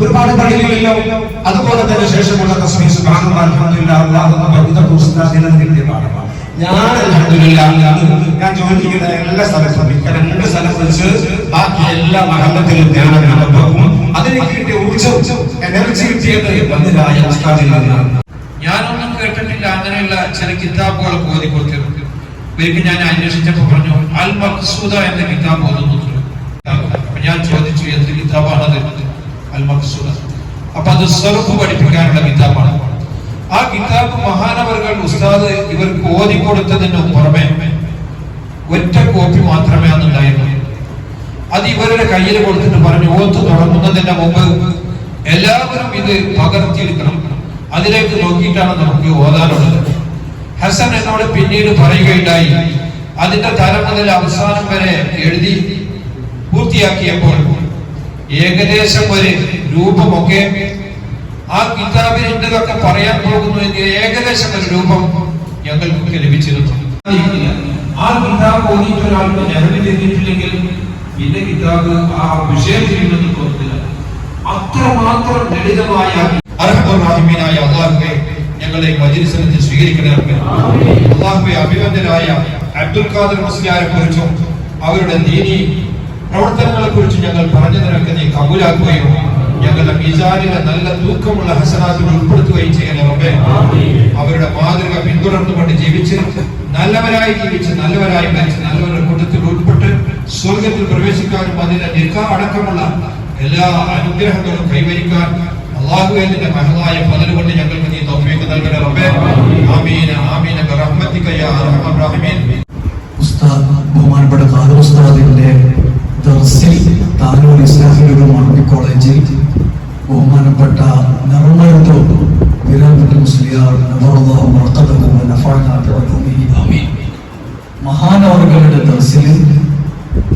ഒരുപാട് പള്ളികളിലോ അതുപോലെ തന്നെ ശേഷമുള്ള ഞാൻ ഞാൻ ചെയ്യുന്ന എല്ലാ സ്ഥലത്തും രണ്ട് സ്ഥലം വെച്ച് ബാക്കി എല്ലാ മഹലത്തിലും ധ്യാനം നടപ്പാക്കും അതിന് കിട്ടിയ ഊർജം എനർജി കിട്ടിയത് വന്നതായ ഉസ്താദിൽ നിന്നാണ്. ഞാനൊന്നും കേട്ടിട്ടില്ല അങ്ങനെയുള്ള ചില കിതാബുകളൊക്കെ ഓതി കൊടുത്തിട്ടുണ്ട് ഒരിക്കൽ ഞാൻ അന്വേഷിച്ചപ്പോ പറഞ്ഞു അൽ മഖ്സൂദ എന്ന കിതാബ് ഓതുന്നു അപ്പൊ ഞാൻ ചോദിച്ചു എന്ത് കിതാബാണത് അൽ മഖ്സൂദ അപ്പൊ അത് സർഫ് പഠിപ്പിക്കാനുള്ള കിതാബാണ്. ആ കിതാബ് മഹാനവറുകൾ ഉസ്താദ് ഇവർക്ക് ഓതി കൊടുത്തതിന് പുറമെ ഒറ്റ കോപ്പി മാത്രമേ അന്നുണ്ടായിരുന്നു അത് ഇവരുടെ കയ്യിൽ കൊടുത്തിട്ട് പറഞ്ഞു ഓത്ത് തുടങ്ങുന്നതിന്റെ മുമ്പ് എല്ലാവരും ഇത് പകർത്തിയെടുക്കണം. അതിലേക്ക് നോക്കിയിട്ടാണ് നമുക്ക് ഓതാനുള്ളത്. ഹസൻ എന്നോട് പിന്നീട് പറയുകയുണ്ടായി. അതിന്റെ തരം മുതൽ അവസാനം വരെ എഴുതി പൂർത്തിയാക്കിയപ്പോൾ ഏകദേശം ഒരു രൂപമൊക്കെ ആ കിതാബിൽ ഉണ്ടെന്നൊക്കെ പറയാൻ പോകുന്നു എങ്കിൽ ഏകദേശം ഒരു രൂപം ഞങ്ങൾക്കൊക്കെ ലഭിച്ചിരുന്നു. ആ കിതാബ് ഓടിയിട്ട് ഒരാൾക്ക് ഞരവിൽ എത്തിയിട്ടില്ലെങ്കിൽ പിന്നെ കിതാബ് ആ വിഷയം ചെയ്യുമെന്ന് തോന്നുന്നില്ല അത്രമാത്രം ലളിതമായ അർഹമറാഹിമീനായ അള്ളാഹുവെ ഞങ്ങളെ മജിലിസിനെ സ്വീകരിക്കണമേ അള്ളാഹുവെ അഭിവന്ദനായ അബ്ദുൽ ഖാദർ മുസ്ലിയാരെ കുറിച്ചും അവരുടെ ദീനി പ്രവർത്തനങ്ങളെ കുറിച്ച് ഞങ്ങൾ പറഞ്ഞതിനൊക്കെ നീ കബൂലാക്കുകയും ഞങ്ങളുടെ മീസാനിലെ നല്ല തൂക്കമുള്ള ഹസനാത്തിൽ ഉൾപ്പെടുത്തുകയും ചെയ്യണേ റബ്ബേ അവരുടെ മാതൃക പിന്തുടർന്നുകൊണ്ട് ജീവിച്ച് നല്ലവരായി ജീവിച്ച് നല്ലവരായി മരിച്ച് നല്ലവരുടെ കൂട്ടത്തിൽ ഉൾപ്പെട്ട് സ്വർഗത്തിൽ പ്രവേശിക്കാനും അതിന്റെ നിക്ക അടക്കമുള്ള എല്ലാ അനുഗ്രഹങ്ങളും കൈവരിക്കാൻ അള്ളാഹുവിന്റെ മഹളായ പതിൽ കൊണ്ട് ഞങ്ങൾക്ക് നീ തൗഫീഖ് നൽകണേ റബ്ബേ ആമീൻ. ആമീൻ ബിറഹ്മതിക യാ അർഹമർ റഹീം ഉസ്താദ് ബഹുമാനപ്പെട്ട ഖാദർ ഉസ്താദിന്റെ ബഹുമാനപ്പെട്ട നറുമരുതോ വിരാമപ്പെട്ട മുസ്ലിയാർ മഹാനവറുകളുടെ ദർസിൽ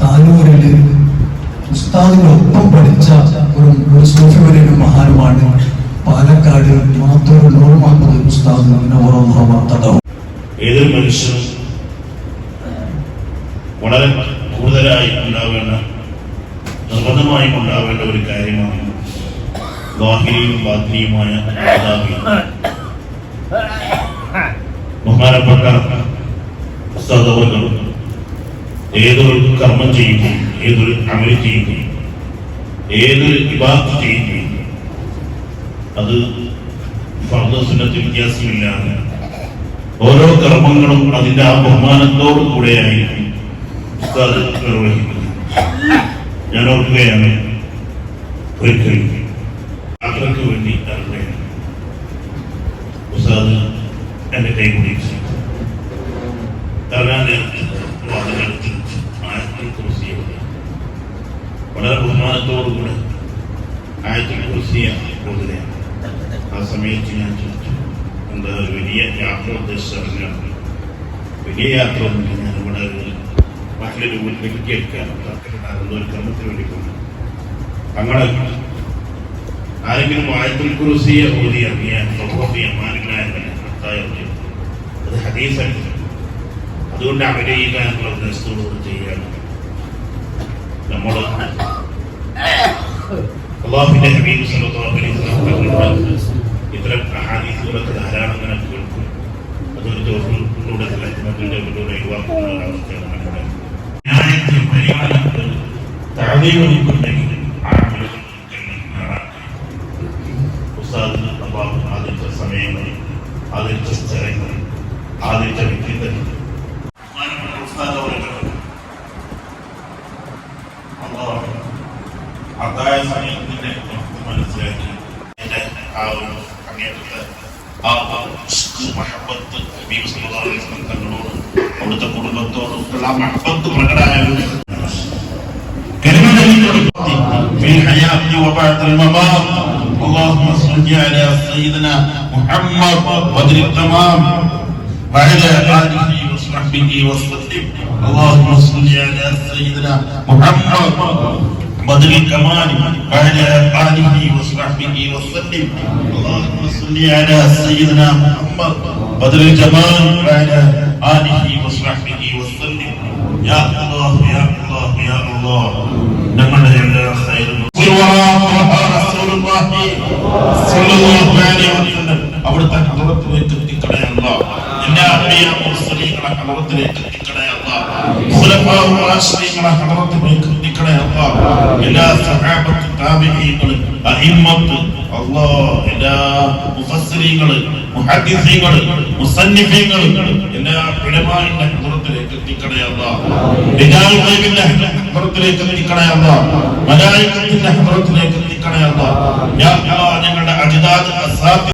താനൂരിൽ ഉസ്താദിനൊപ്പം പഠിച്ച ഒരു ഒരു സൂഫി മഹാനുമാണ് പാലക്കാട് മാത്തൂർ നൂർ മുഹമ്മദ് ഉസ്താദ് ഏതൊരു മനുഷ്യനും വളരെ വാഹിനിയും ബാധ്യയുമായ ബഹുമാനപ്പെട്ട ഉസ്താദവർഗം ഏതൊരു കർമ്മം ചെയ്യുകയും ഏതൊരു അമൽ ചെയ്യുകയും ഏതൊരു വിഭാഗം ചെയ്യുകയും അത് ഫർദസുന്നത്ത് വ്യത്യാസമില്ലാതെ ഓരോ കർമ്മങ്ങളും അതിന്റെ ആ ബഹുമാനത്തോടു കൂടെയായിരിക്കും ഉസ്താദ് നിർവഹിക്കുന്നത്. ഞാൻ ഓർക്കുകയാണ് ഒരിക്കൽ യാത്രയ്ക്ക് വേണ്ടി ഇറങ്ങുകയാണ്. ഉസാദ് എന്റെ കൈ പിടിച്ചു വളരെ ബഹുമാനത്തോടുകൂടെ ആയത്തിൽ ആ സമയത്ത് ഞാൻ ചോദിച്ചു എന്താ വലിയ യാത്ര ഉദ്ദേശിച്ചിറങ്ങാണ് വലിയ യാത്ര ഒന്നുമില്ല. ഞാൻ ഇവിടെ മറ്റൊരു വീട്ടിലേക്ക് കേൾക്കാൻ ഒരു ക്രമത്തിന് വേണ്ടി പോകുന്നു തങ്ങളെ ആരെങ്കിലും ആയത്തുൽ കുറിസിയ ഓതി ഇറങ്ങിയാൽ സ്വഭാവിയ മാനില്ലായ അത് ഹദീസല്ല അതുകൊണ്ട് അഭിനയിക്കുക എന്നുള്ള ഉദ്ദേശത്തോടുകൂടി ചെയ്യാൻ നമ്മൾ അള്ളാഹുവിന്റെ ഹബീബ് ഇത്തരം അഹാദീസുകളൊക്കെ ധാരാളം ഇങ്ങനെ കേൾക്കും. അതൊരു ചോറിലൂടെ മറ്റുള്ള ഒഴിവാക്കുന്ന ഒരവസ്ഥയാണ് നമ്മുടെ. ന്യായത്തിൽ പരിഗണനകൾ താഴെയൊഴിക്കുണ്ടെങ്കിൽ ഉസ്താദിന് അള്ളാഹു ആദ്യത്തെ സമയങ്ങളിൽ ആദ്യത്തെ സ്ഥലങ്ങളിൽ ആദ്യത്തെ വ്യക്തിത്വങ്ങളിൽ ബഹുമാനപ്പെട്ട ഉസ്താദ് അവരുടെ അള്ളാഹു അതായ സമയത്തിന്റെ മനസ്സിലാക്കി ആ ഒരു അങ്ങേറ്റത്തെ ആ മഹബത്ത് ഹബീബ് തങ്ങളോട് അവിടുത്തെ കുടുംബത്തോടുള്ള മഹബത്ത് പ്രകടമായ في الحياة وبعد الممات اللهم صل على سيدنا محمد بدر التمام وعلى آله وصحبه وسلم اللهم صل على سيدنا محمد بدر الكمال وعلى آله وصحبه وسلم اللهم صل على سيدنا محمد بدر الجمال وعلى آله وصحبه وسلم يا الله يا الله يا الله نعم ഹലറത്തിലേക്ക് എത്തിക്കണയല്ല എല്ലാ അമ്പിയ മുസ്ലിങ്ങളെ ഹലറത്തിലേക്ക് എത്തിക്കണയല്ല ഖുലഫാഉ റാഷിദീങ്ങളെ ഹലറത്തിലേക്ക് എത്തിക്കണയല്ല എല്ലാ സഹാബത്ത് താബിഈകൾ അഇമ്മത്ത് അല്ലാഹ് എല്ലാ മുഫസ്സിരീങ്ങൾ മുഹദ്ദിസീങ്ങൾ മുസന്നിഫീങ്ങൾ എല്ലാ ഉലമാഇന്റെ ഹലറത്തിലേക്ക് എത്തിക്കണയല്ല റിജാൽ ഗൈബിന്റെ ഹലറത്തിലേക്ക് എത്തിക്കണയല്ല മലായികത്തിന്റെ ഹലറത്തിലേക്ക് എത്തിക്കണയല്ല ഞങ്ങളുടെ അജിതാദ് അസാബ്